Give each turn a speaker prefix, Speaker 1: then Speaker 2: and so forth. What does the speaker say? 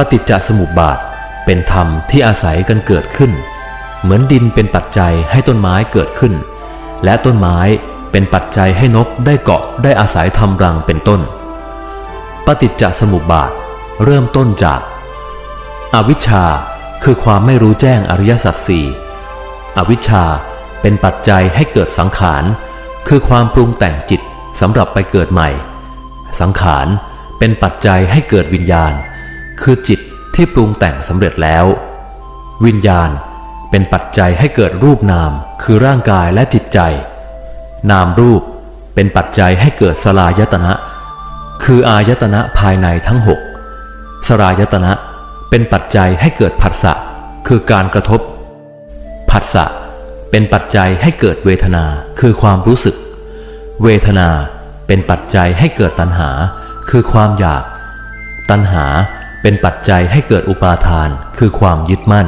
Speaker 1: ปฏิจจสมุปบาทเป็นธรรมที่อาศัยกันเกิดขึ้น เหมือนดินเป็นปัจจัยให้ต้นไม้เกิดขึ้น และต้นไม้เป็นปัจจัยให้นกได้เกาะได้อาศัยทำรังเป็นต้น ปฏิจจสมุปบาทเริ่มต้นจาก อวิชชาคือความไม่รู้แจ้งอริยสัจสี่อวิชชาเป็นปัจจัยให้เกิดสังขาร คือความปรุงแต่งจิตสำหรับไปเกิดใหม่ สังขารเป็นปัจจัยให้เกิดวิญญาณ คือจิตที่ปรุงแต่งสำเร็จแล้ว วิญญาณเป็นปัจจัยให้เกิดรูปนามคือร่างกายและจิตใจ นามรูปเป็นปัจจัยให้เกิดสลายตนะ คืออายตนะภายในทั้งหกสรายตนะเป็นปัจจัยให้เกิดผัสสะคือการกระทบ ผัสสะเป็นปัจจัยให้เกิดเวทนาคือความรู้สึก เวทนาเป็นปัจจัยให้เกิดตัณหา คือความอยาก ตัณหา เป็นปัจจัยให้เกิดอุปาทานคือความยึดมั่น